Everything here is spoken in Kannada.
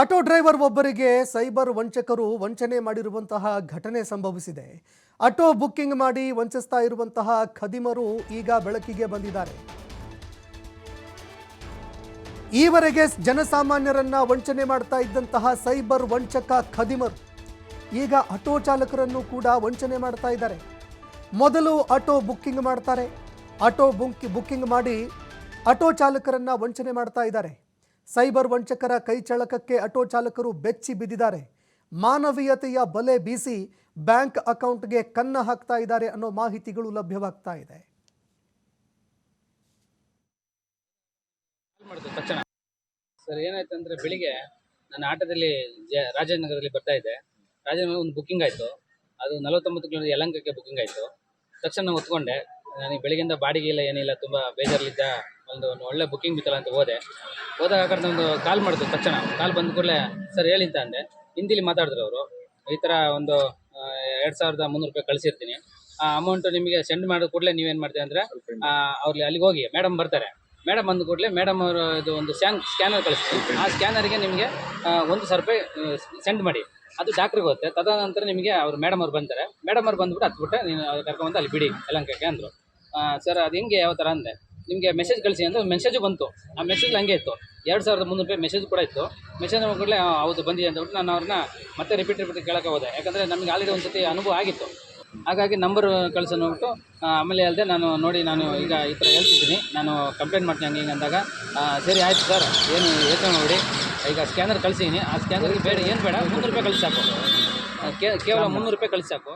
ಆಟೋ ಡ್ರೈವರ್ ಒಬ್ಬರಿಗೆ ಸೈಬರ್ ವಂಚಕರು ವಂಚನೆ ಮಾಡಿರುವಂತಹ ಘಟನೆ ಸಂಭವಿಸಿದೆ. ಆಟೋ ಬುಕ್ಕಿಂಗ್ ಮಾಡಿ ವಂಚಿಸ್ತಾ ಇರುವಂತಹ ಖದಿಮರು ಈಗ ಬೆಳಕಿಗೆ ಬಂದಿದ್ದಾರೆ. ಈವರೆಗೆ ಜನಸಾಮಾನ್ಯರನ್ನ ವಂಚನೆ ಮಾಡ್ತಾ ಇದ್ದಂತಹ ಸೈಬರ್ ವಂಚಕ ಖದಿಮರು ಈಗ ಆಟೋ ಚಾಲಕರನ್ನು ಕೂಡ ವಂಚನೆ ಮಾಡ್ತಾ ಇದ್ದಾರೆ. ಮೊದಲು ಆಟೋ ಬುಕ್ಕಿಂಗ್ ಮಾಡ್ತಾರೆ. ಆಟೋ ಬುಕ್, ಬುಕ್ಕಿಂಗ್ ಮಾಡಿ ಆಟೋ ಚಾಲಕರನ್ನ ವಂಚನೆ ಮಾಡ್ತಾ ಇದ್ದಾರೆ. ಸೈಬರ್ ವಂಚಕರ ಕೈ ಚಳಕಕ್ಕೆ ಆಟೋ ಚಾಲಕರು ಬೆಚ್ಚಿ ಬಿದ್ದಿದ್ದಾರೆ. ಮಾನವೀಯತೆಯ ಬಲೆ ಬೀಸಿ ಬ್ಯಾಂಕ್ ಅಕೌಂಟ್ಗೆ ಕನ್ನ ಹಾಕ್ತಾ ಇದ್ದಾರೆ ಅನ್ನೋ ಮಾಹಿತಿಗಳು ಲಭ್ಯವಾಗ್ತಾ ಇದೆ. ಸರ್, ಏನಾಯ್ತು ಅಂದ್ರೆ ಬೆಳಿಗ್ಗೆ ನಾನು ಆಟೋದಲ್ಲಿ ರಾಜನಗರದಲ್ಲಿ ಬರ್ತಾ ಇದ್ದೆ. ರಾಜನಗರ ಒಂದು ಬುಕ್ಕಿಂಗ್ ಆಯಿತು. ಅದು ನಲವತ್ತೊಂಬತ್ತು ಕಿಲೋಮೀಟರ್ ಯಲಂಕಕ್ಕೆ ಬುಕ್ಕಿಂಗ್ ಆಯಿತು. ತಕ್ಷಣ ನಾನು ಒತ್ಕೊಂಡೆ ನನಗೆ ಬೆಳಿಗ್ಗೆಯಿಂದ ಬಾಡಿಗೆ ಇಲ್ಲ, ಏನಿಲ್ಲ, ತುಂಬ ಬೇಜಾರಲ್ಲಿದ್ದ ಒಂದು ಒಳ್ಳೆ ಬುಕ್ಕಿಂಗ್ ಬಿತ್ತಲ್ಲ ಅಂತ ಹೋದೆ. ಹೋದಾಗ ಕಡೆ ಒಂದು ಕಾಲ್ ಮಾಡಿದ್ರು ತಕ್ಷಣ. ಕಾಲ್ ಬಂದ ಕೂಡಲೇ, ಸರ್ ಹೇಳಿ ಅಂತ ಅಂದೆ. ಹಿಂದಿಲಿ ಮಾತಾಡಿದ್ರು ಅವರು. ಈ ಥರ ಒಂದು ಎರಡು ಸಾವಿರದ ಮುನ್ನೂರು ರೂಪಾಯಿ ಕಳಿಸಿರ್ತೀನಿ. ಆ ಅಮೌಂಟ್ ನಿಮಗೆ ಸೆಂಡ್ ಮಾಡಿದ ಕೂಡಲೇ ನೀವೇನು ಮಾಡ್ತೀವಿ ಅಂದರೆ ಅವ್ರಿಗೆ ಅಲ್ಲಿಗೆ ಹೋಗಿ ಮೇಡಮ್ ಬರ್ತಾರೆ. ಮೇಡಮ್ ಬಂದ ಕೂಡಲೇ ಮೇಡಮ್ ಅವರು ಇದು ಒಂದು ಸ್ಕ್ಯಾನ್ ಸ್ಕ್ಯಾನರ್ ಕಳಿಸ್ತೀನಿ ಆ ಸ್ಕ್ಯಾನರ್ಗೆ ನಿಮಗೆ ಒಂದು ಸಾವಿರ ರೂಪಾಯಿ ಸೆಂಡ್ ಮಾಡಿ. ಅದು ಡಾಕ್ಟ್ರಿಗೆ ಹೋಗುತ್ತೆ. ತದನಂತರ ನಿಮಗೆ ಅವ್ರು ಮೇಡಮ್ ಅವ್ರು ಬಂತಾರೆ ಮೇಡಮ್ ಅವ್ರು ಬಂದ್ಬಿಟ್ಟು ಹತ್ಬಿಟ್ಟೆ ನೀನು ಕರ್ಕೊಂಡು ಅಲ್ಲಿ ಬಿಡಿ ಅಲಂಕಕ್ಕೆ ಅಂದರು. ಸರ್, ಅದು ಹೆಂಗೆ? ಯಾವ ಥರ ಅಂದೆ. ನಿಮಗೆ ಮೆಸೇಜ್ ಕಳಿಸಿ ಅಂತ ಮೆಸೇಜು ಬಂತು. ಆ ಮೆಸೇಜ್ ಹಂಗೆ ಇತ್ತು. ಎರಡು ಸಾವಿರದ ಮುನ್ನೂರು ರೂಪಾಯಿ ಮೆಸೇಜ್ ಕೂಡ ಇತ್ತು. ಮೆಸೇಜ್ ಕೂಡಲೇ ಹೌದು, ಬಂದಿದೆ ಅಂತ ನಾನು ಅವ್ರನ್ನ ಮತ್ತೆ ರಿಪೀಟ್ ರಿಪೀಟ್ ಕೇಳೋಕೆ ಹೋದೆ. ಯಾಕಂದರೆ ನಮಗೆ ಆಲ್ರೆಡಿ ಒಂದು ಸತಿ ಅನುಭವ ಆಗಿತ್ತು. ಹಾಗಾಗಿ ನಂಬರ್ ಕಳ್ಸೋಣ ನೋಡ್ಬಿಟ್ಟು ಆಮೇಲೆ ಅಲ್ಲದೆ ನಾನು ನೋಡಿ, ನಾನು ಈಗ ಈ ಥರ ಹೇಳ್ತಿದ್ದೀನಿ. ನಾನು ಕಂಪ್ಲೇಂಟ್ ಮಾಡ್ತೀನಿ ಹಂಗೆ ಅಂದಾಗ ಸರಿ ಆಯಿತು ಸರ್ ಏನು ಯೋಚನೆ ನೋಡಿ. ಈಗ ಸ್ಕ್ಯಾನರ್ ಕಳಿಸಿದ್ದೀನಿ ಆ ಸ್ಕ್ಯಾನರ್ಗೆ ಬೇಡ, ಏನು ಬೇಡ, ಮುನ್ನೂರು ರೂಪಾಯಿ ಕಳಿಸಾಕು ಕೇವಲ ಮುನ್ನೂರು ರೂಪಾಯಿ ಕಳಿಸಿ ಸಾಕು.